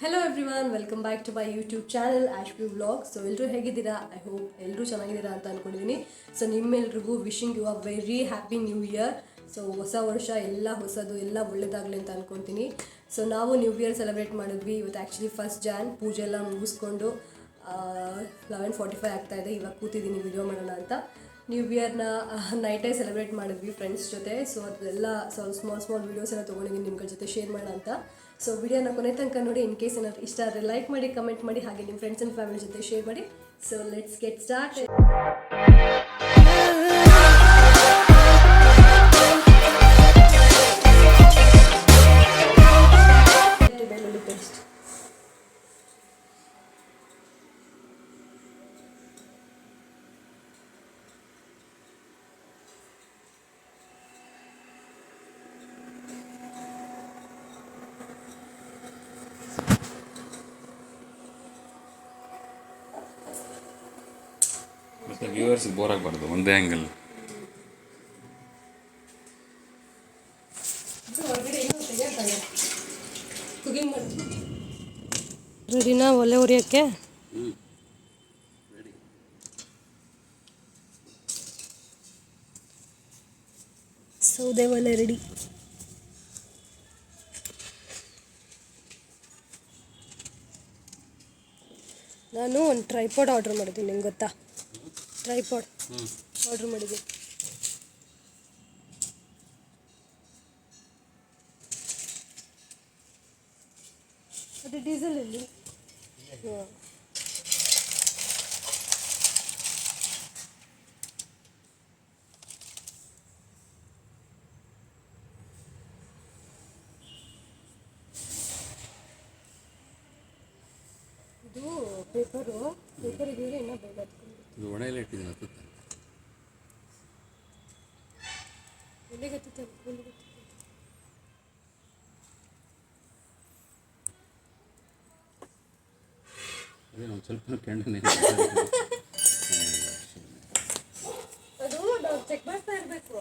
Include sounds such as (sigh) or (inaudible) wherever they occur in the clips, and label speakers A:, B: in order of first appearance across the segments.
A: Hello everyone welcome back to my YouTube channel Ash P vlog so ಎಲ್ಲರೂ ಹೇಗಿದ್ದೀರಾ? I hope ಎಲ್ಲರೂ ಚೆನ್ನಾಗಿದ್ದೀರಾ ಅಂತ ಅಂದ್ಕೊಂಡಿದ್ದೀನಿ ಸೊ ನಿಮ್ಮೆಲ್ರಿಗೂ wishing you a very happy new year so ಹೊಸ ವರ್ಷ, ಎಲ್ಲ ಹೊಸದು, ಎಲ್ಲ ಒಳ್ಳೇದಾಗಲಿ ಅಂತ ಅಂದ್ಕೊತೀನಿ ಸೊ ನಾವು ನ್ಯೂ ಇಯರ್ ಸೆಲೆಬ್ರೇಟ್ ಮಾಡಿದ್ವಿ. ಇವತ್ತು ಆ್ಯಕ್ಚುಲಿ ಫಸ್ಟ್ ಜಾನ್ ಪೂಜೆ ಎಲ್ಲ ಮುಗಿಸ್ಕೊಂಡು ಲೆವೆನ್ ಫಾರ್ಟಿ ಫೈವ್ ಆಗ್ತಾ ಇದೆ. ಇವಾಗ ಕೂತಿದ್ದೀನಿ ವಿಡಿಯೋ ಮಾಡೋಣ ಅಂತ. ನ್ಯೂ ಇಯರ್ನ ನೈಟೇ ಸೆಲೆಬ್ರೇಟ್ ಮಾಡಿದ್ವಿ ಫ್ರೆಂಡ್ಸ್ ಜೊತೆ. ಸೊ ಅದೆಲ್ಲ ಸ್ಮಾಲ್ ಸ್ಮಾಲ್ ವೀಡಿಯೋಸ್ ಎಲ್ಲ ತೊಗೊಂಡಿದ್ದೀನಿ ನಿಮ್ಗಳ ಜೊತೆ ಶೇರ್ ಮಾಡೋಣ ಅಂತ. ಸೊ ವಿಡಿಯೋನ ಕೊನೆ ತನಕ ನೋಡಿ ಇನ್ ಕೇಸ್ ಏನಾದ್ರು ಇಷ್ಟ ಆದರೆ ಲೈಕ್ ಮಾಡಿ ಕಮೆಂಟ್ ಮಾಡಿ, ಹಾಗೆ ನಿಮ್ಮ ಫ್ರೆಂಡ್ಸ್ ಆ್ಯಂಡ್ ಫ್ಯಾಮಿಲಿ ಜೊತೆ ಶೇರ್ ಮಾಡಿ. ಸೊ ಲೆಟ್ಸ್ ಗೆಟ್ ಸ್ಟಾರ್ಟ್
B: ಮತ್ತು ವ್ಯೂವರ್ಸ್ಗೆ ಬೋರ್ ಆಗಬಾರ್ದು, ಒಂದೇ ಆ್ಯಂಗಲ್
A: ರೆಡಿನಾ ಒಲೆ ಉರಿಯೋಕ್ಕೆ? ಸೌದೆ ಒಲೆ ರೆಡಿ. ನಾನು ಒಂದು ಟ್ರೈಪಾಡ್ ಆರ್ಡ್ರ್ ಮಾಡಿದ್ದೀನಿ ನಿಮ್ಗೆ ಗೊತ್ತಾ? ಟ್ರೈಪಾಡ್. ಆರ್ಡ್ರ್ ಮಾಡಿದೆ. ಅದು ಡೀಸೆಲ್ ಅಲ್ಲಿ. ಹಾಂ ಇದು ಪೇಪರು ಪೇಪರ್ ಇದೆಯಲ್ಲ ಇನ್ನೂ ಬೇಗ
B: ಇದು ಒಣೆಲೆ ಇಟ್ಟಿದ್ದೀನಿ ಹತ್ತುತ್ತೆ. ಅದೇ ಒಂದು ಸ್ವಲ್ಪ ಕೆಂಡನೆ
A: ಚೆಕ್ ಮಾಡ್ತಾ ಇರಬೇಕು.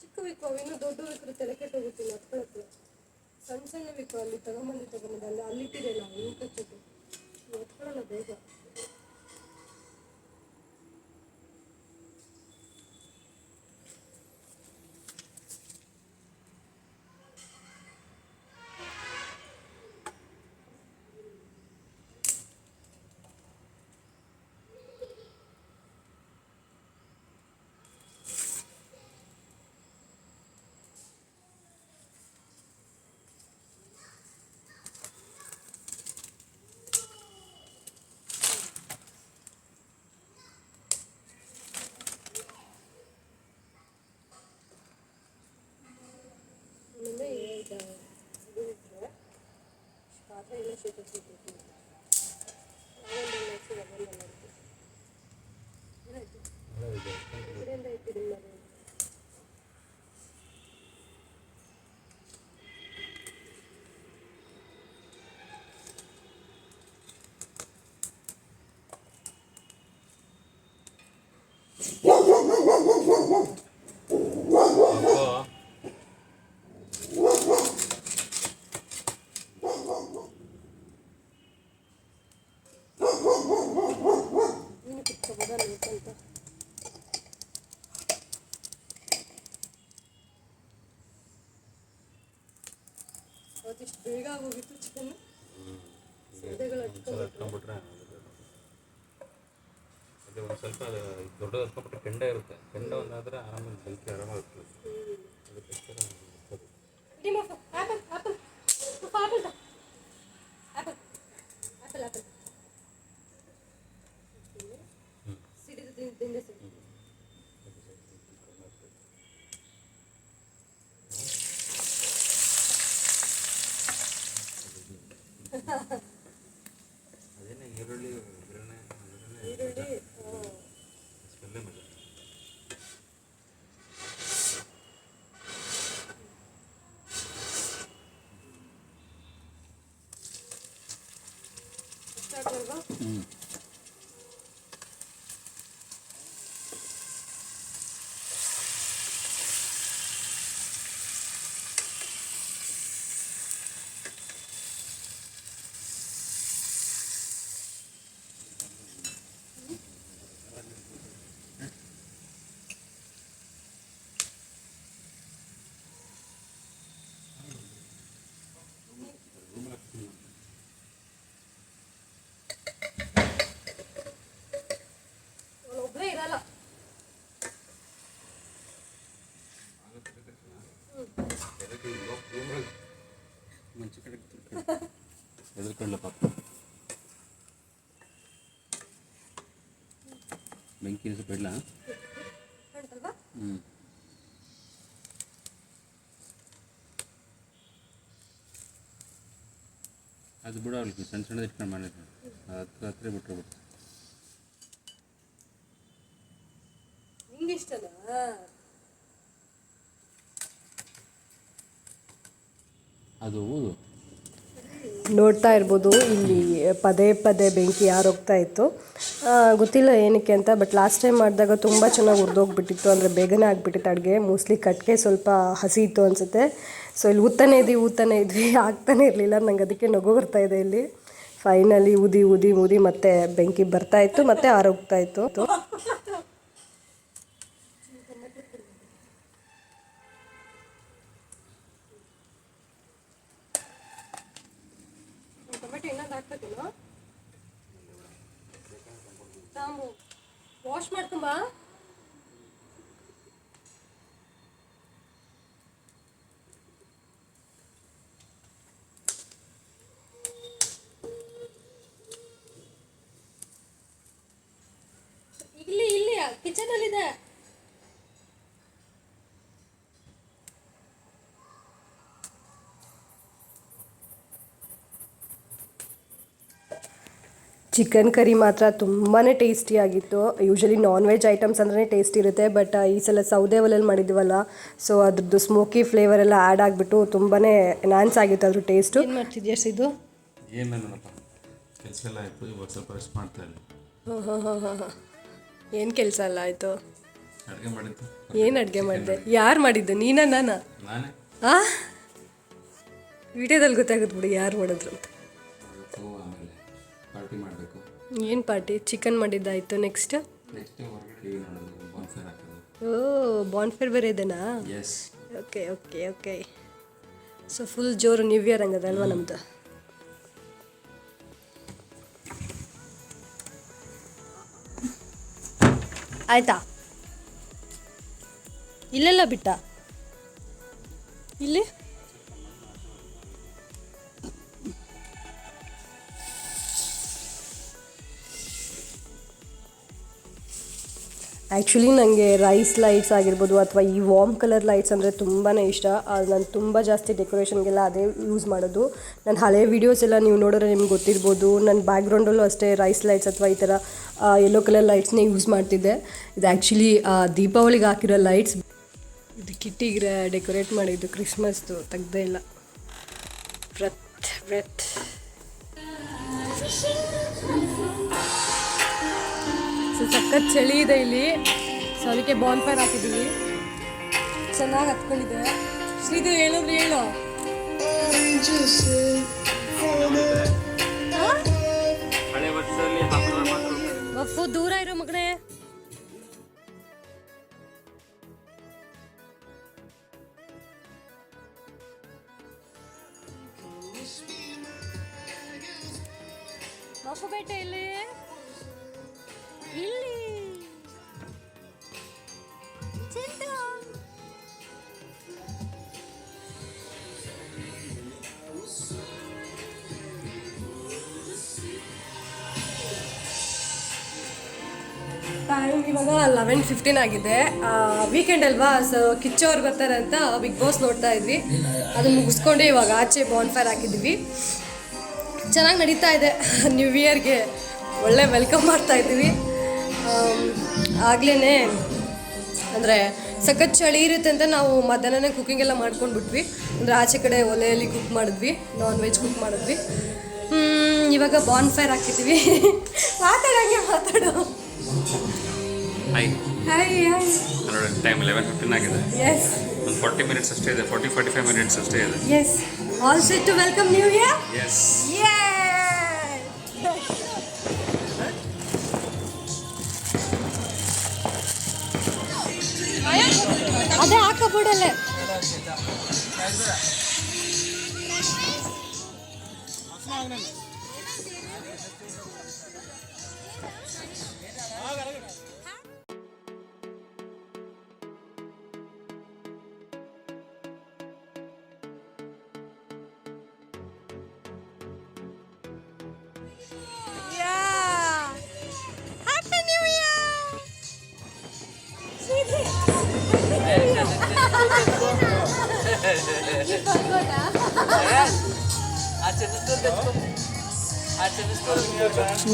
A: ಚಿಕ್ಕ ಬೇಕು ಅವಿನ್ನೂ ದೊಡ್ಡ ಬೇಕು ತಲೆ ಕೆಟ್ಟೋಗುತ್ತಿಲ್ಲ ಹತ್ಕೊಳಕ್ಕೆ ಸಣ್ಣ ಸಣ್ಣ ವೀಕು ಅಲ್ಲಿ ತಗೊಂಬಂದು ತಗೊಂಬಂದು ಅಲ್ಲಿ ಅಲ್ಲಿಟ್ಟಿದೆ ನಾವು ಊಟಕ್ಕೆ ಕಚ್ಚೋದು ಎತ್ಕೊಳ್ಳೋಣ ಬೇಗ. ಅವತ್ತಿಷ್ಟು ಬೇಗ ಆಗೋಗಿತ್ತು ಚಿಕನ್ ಸೌದೆಗಳು
B: ಅದೇ ಒಂದು ಸ್ವಲ್ಪ ಅದು ದೊಡ್ಡದು ಹತ್ಕೊಂಡ್ಬಿಟ್ರೆ ಕೆಂಡ ಇರುತ್ತೆ. ಕೆಂಡ ಒಂದಾದರೆ ಆರಾಮಾಗಿ ಬೆಂಕಿ ಆರಾಮಾಗಿ
A: ಇಷ್ಟ ಆಗ್ಲಿಲ್ವಾ?
B: ಹ್ಞೂ ಎದುರ್ಕೊಳ್ಳ ಪಾಪ ಬೆಂಕಿ ಸ್ವಲ್ಪ ಇಡ್ಲಾ ಹ್ಞೂ ಅದು ಬಿಡೋ ಅವ್ರಿಗೆ ಸಣ್ಣ ಸಣ್ಣದು ಇಟ್ಕೊಂಡು ಮಾಡಿದ್ರು ಹತ್ರ ಹತ್ರ ಬಿಟ್ಟರು ಬಿಟ್ಟು ಅದು
A: ನೋಡ್ತಾ ಇರ್ಬೋದು, ಇಲ್ಲಿ ಪದೇ ಪದೇ ಬೆಂಕಿ ಆರೋಗ್ತಾ ಇತ್ತು. ಗೊತ್ತಿಲ್ಲ ಏನಕ್ಕೆ ಅಂತ ಬಟ್ ಲಾಸ್ಟ್ ಟೈಮ್ ಮಾಡಿದಾಗ ತುಂಬ ಚೆನ್ನಾಗಿ ಉರಿದೋಗ್ಬಿಟ್ಟಿತ್ತು ಅಂದರೆ ಬೇಗನೆ ಆಗಿಬಿಟ್ಟಿತ್ತು ಅಡುಗೆ. ಮೋಸ್ಟ್ಲಿ ಕಟ್ಟಿಗೆ ಸ್ವಲ್ಪ ಹಸಿ ಇತ್ತು ಅನಿಸುತ್ತೆ. ಸೊ ಇಲ್ಲಿ ಉತ್ತನೇ ಇದ್ವಿ, ಊತನೇ ಇದ್ವಿ, (laughs) ಆಗ್ತಾನೆ ಇರಲಿಲ್ಲ. ನಂಗೆ ಅದಕ್ಕೆ ನಗು ಬರ್ತಾ ಇದೆ ಇಲ್ಲಿ. ಫೈನಲಿ ಊದಿ ಊದಿ ಊದಿ ಮತ್ತೆ ಬೆಂಕಿ ಬರ್ತಾ ಇತ್ತು, ಮತ್ತೆ ಆರೋಗ್ತಾ ಇತ್ತು ವಾಶ್ ಮಾಡ್ಕೊಂಬಾ ಇಲ್ಲಿ ಇಲ್ಲಿ ಇದೆ ಚಿಕನ್ ಕರಿ ಮಾತ್ರ ತುಂಬಾ ಟೇಸ್ಟಿಯಾಗಿತ್ತು ಯೂಶಲಿ ನಾನ್ ವೆಜ್ ಐಟಮ್ಸ್ ಅಂದ್ರೆ ಟೇಸ್ಟ್ ಇರುತ್ತೆ ಬಟ್ ಈ ಸಲ ಸೌದೆ ಒಲೆಯಲ್ಲಿ ಮಾಡಿದ್ವಲ್ಲ ಸೊ ಅದ್ರದ್ದು ಸ್ಮೋಕಿ ಫ್ಲೇವರ್ ಎಲ್ಲ ಆ್ಯಡ್ ಆಗಿಬಿಟ್ಟು ತುಂಬಾ ಎನ್ಹಾನ್ಸ್ ಆಗಿತ್ತು ಅದ್ರ ಟೇಸ್ಟು ಏನು ಮಾಡ್ತಿದ್ಯಾ ಇದು?
B: ಕೆಲಸ ಎಲ್ಲ ಆಯಿತು ಇವಾಗ ಸ್ವಲ್ಪ ರೆಸ್ಟ್ ಮಾಡ್ತಾ ಇದ್ದೀನಿ
A: ಹಾಂ ಹಾಂ ಹಾಂ ಹಾಂ ಹಾಂ ಏನು ಕೆಲಸ ಅಲ್ಲ ಆಯಿತು.
B: ಅಡುಗೆ ಮಾಡಿದ್ದು?
A: ಏನು ಅಡುಗೆ ಮಾಡಿದೆ? ಯಾರು ಮಾಡಿದ್ದು? ನೀನ ನಾನ?
B: ನಾನೇ.
A: ಆ? ವಿಡಿಯೋದಲ್ಲಿ ಗೊತ್ತಾಗುತ್ತೆ ಬಿಡು ಯಾರು ಮಾಡಿದ್ರು ಅಂತ.
B: ಆಮೇಲೆ ಪಾರ್ಟಿ ಮಾಡಬೇಕು.
A: ಏನು ಪಾರ್ಟಿ ಚಿಕನ್ ಮಾಡಿದ್ದಾಯಿತು ನೆಕ್ಸ್ಟ್
B: ನೆಕ್ಸ್ಟ್ ಹೊರಗಡೆ ಟಿ ವಿ ನೋಡೋದು ಬಾನ್ಫೇರ್ ಹಾಕೋದು.
A: ಓ ಬಾನ್ಫೇರ್ ಬೇರೆ ಇದೆನಾ?
B: Yes
A: okay okay okay so full ಜೋರು ನ್ಯೂ ಇಯರ್ ಹಂಗದ ಅಲ್ವಾ ಆಯ್ತಾ? ಇಲ್ಲೆಲ್ಲ ಬಿಟ್ಟ? ಇಲ್ಲಿ? ಆ್ಯಕ್ಚುಲಿ ನನಗೆ ರೈಸ್ ಲೈಟ್ಸ್ ಆಗಿರ್ಬೋದು ಅಥವಾ ಈ ವಾರ್ಮ್ ಕಲರ್ ಲೈಟ್ಸ್ ಅಂದರೆ ತುಂಬಾ ಇಷ್ಟ. ನಾನು ತುಂಬ ಜಾಸ್ತಿ ಡೆಕೋರೇಷನ್ಗೆಲ್ಲ ಅದೇ ಯೂಸ್ ಮಾಡೋದು. ನನ್ನ ಹಳೆ ವೀಡಿಯೋಸ್ ಎಲ್ಲ ನೀವು ನೋಡಿದ್ರೆ ನಿಮ್ಗೆ ಗೊತ್ತಿರ್ಬೋದು. ನನ್ನ ಬ್ಯಾಕ್ಗ್ರೌಂಡಲ್ಲೂ ಅಷ್ಟೇ ರೈಸ್ ಲೈಟ್ಸ್ ಅಥವಾ ಈ ಥರ ಯೆಲ್ಲೋ ಕಲರ್ ಲೈಟ್ಸ್ನೇ ಯೂಸ್ ಮಾಡ್ತಿದ್ದೆ. ಇದು ಆ್ಯಕ್ಚುಲಿ ದೀಪಾವಳಿಗೆ ಹಾಕಿರೋ ಲೈಟ್ಸ್ ಇದು ಕಿಟ್ಟಿಗೆ ಡೆಕೋರೇಟ್ ಮಾಡಿದ್ದು ಕ್ರಿಸ್ಮಸ್ದು ತೆಗ್ದೇ ಇಲ್ಲ. ವ್ರತ್ ವ್ರತ್. ಸಖತ್ ಚಳಿ ಇದೆ ಇಲ್ಲಿ. ಸೊ ಅದಕ್ಕೆ ಬಾನ್ ಫೈರ್ ಹಾಕಿದ್ದೀವಿ ಚೆನ್ನಾಗಿ ಹತ್ಕೊಂಡಿದೆ. ಶ್ರೀದು ಹೇಳಿದ್ರು ಹೇಳು. ಮಫು ದೂರ ಇರೋ ಮಗನೇ. ಮಫು ಬೇಟೆ ಇಲ್ಲಿ. ಇಲ್ಲಿ. ಟೈಮ್ ಇವಾಗ ಲೆವೆನ್ ಫಿಫ್ಟೀನ್ ಆಗಿದೆ. ವೀಕೆಂಡ್ ಅಲ್ವಾ? ಸೊ ಕಿಚ್ಚವ್ರು ಬರ್ತಾರೆ ಅಂತ ಬಿಗ್ ಬಾಸ್ ನೋಡ್ತಾ ಇದ್ವಿ. ಅದನ್ನ ಮುಗಿಸ್ಕೊಂಡು ಇವಾಗ ಆಚೆ ಬಾನ್ ಫೈರ್ ಹಾಕಿದ್ವಿ. ಚೆನ್ನಾಗಿ ನಡೀತಾ ಇದೆ. (laughs) ನ್ಯೂ ಇಯರ್ಗೆ ಒಳ್ಳೆ ವೆಲ್ಕಮ್ ಮಾಡ್ತಾ ಇದ್ದೀವಿ ಆಗ್ಲೇ ಅಂದರೆ ಸಖತ್ ಚಳಿ ಇರುತ್ತೆ ಅಂತ ನಾವು ಮಧ್ಯಾಹ್ನನೇ ಕುಕಿಂಗ್ ಎಲ್ಲ ಮಾಡ್ಕೊಂಡು ಬಿಟ್ವಿ ಅಂದರೆ ಆಚೆ ಕಡೆ ಒಲೆಯಲ್ಲಿ ಕುಕ್ ಮಾಡಿದ್ವಿ ನಾನ್ ವೆಜ್ ಕುಕ್ ಮಾಡಿದ್ವಿ ಇವಾಗ ಬಾನ್ ಫೈರ್ ಹಾಕಿದ್ದೀವಿ. (laughs) ಮಾತಾಡಂಗೆ ಮಾತಾಡು. Hi
B: hi time eleven fifteen ಆಗಿದೆ.
A: ಎಸ್
B: ಒಂದು ಫಾರ್ಟಿ ಮಿನಿಟ್ಸ್ ಅಷ್ಟೇ ಇದೆ ಫಾರ್ಟಿ ಫಾರ್ಟಿ ಫೈವ್ ಮಿನಿಟ್ಸ್ ಅಷ್ಟೇ ಇದೆ.
A: Yes all set to welcome new year
B: yes
A: কাপড়ালে আসসালামু আলাইকুম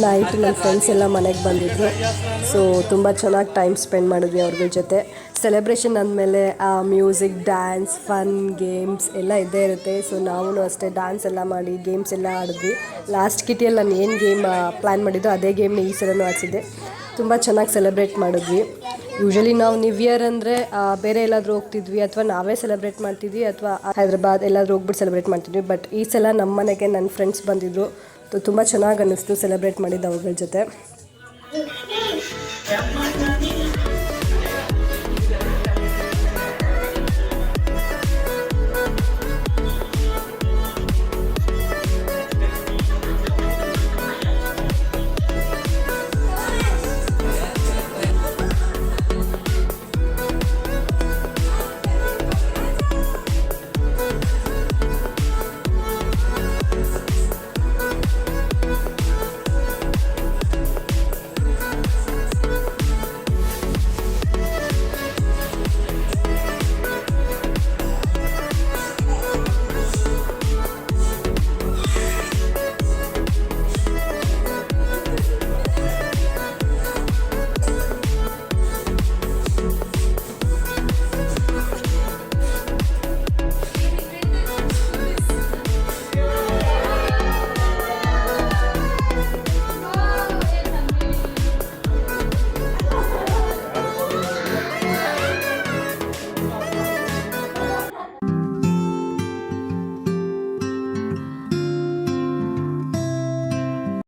A: ನೈಟ್ ನನ್ನ ಫ್ರೆಂಡ್ಸ್ ಎಲ್ಲ ಮನೆಗೆ ಬಂದಿದ್ರು. ಸೊ ತುಂಬ ಚೆನ್ನಾಗಿ ಟೈಮ್ ಸ್ಪೆಂಡ್ ಮಾಡಿದ್ವಿ ಅವ್ರಗಳ ಜೊತೆ. ಸೆಲೆಬ್ರೇಷನ್ ಅಂದಮೇಲೆ, ಆ ಮ್ಯೂಸಿಕ್ ಡ್ಯಾನ್ಸ್ ಫನ್ ಗೇಮ್ಸ್ ಎಲ್ಲ ಇದ್ದೇ ಇರುತ್ತೆ. ಸೊ ನಾವು ಅಷ್ಟೇ ಡ್ಯಾನ್ಸ್ ಎಲ್ಲ ಮಾಡಿ ಗೇಮ್ಸ್ ಎಲ್ಲ ಆಡಿದ್ವಿ. ಲಾಸ್ಟ್ ಕಿಟಿಯಲ್ಲಿ ನಾನು ಏನು ಗೇಮ್ ಪ್ಲ್ಯಾನ್ ಮಾಡಿದ್ದೋ ಅದೇ ಗೇಮ್ನ ಈ ಸಲನೂ ಆಡಿಸಿದ್ದೆ. ತುಂಬ ಚೆನ್ನಾಗಿ ಸೆಲೆಬ್ರೇಟ್ ಮಾಡಿದ್ವಿ. ಯೂಶಲಿ ನಾವು ನ್ಯೂ ಇಯರ್ ಅಂದರೆ ಬೇರೆ ಎಲ್ಲಾದರೂ ಹೋಗ್ತಿದ್ವಿ ಅಥವಾ ನಾವೇ ಸೆಲೆಬ್ರೇಟ್ ಮಾಡ್ತಿದ್ವಿ ಅಥವಾ ಹೈದ್ರಾಬಾದ್ ಎಲ್ಲಾದರೂ ಹೋಗ್ಬಿಟ್ಟು ಸೆಲೆಬ್ರೇಟ್ ಮಾಡ್ತಿದ್ವಿ. ಬಟ್ ಈ ಸಲ ನಮ್ಮ ಮನೆಗೆ ನನ್ನ ಫ್ರೆಂಡ್ಸ್ ಬಂದಿದ್ದರು ತುಂಬ ಚೆನ್ನಾಗಿ ಅನ್ನಿಸ್ತು ಸೆಲೆಬ್ರೇಟ್ ಮಾಡಿದ್ದು ಅವುಗಳ ಜೊತೆ.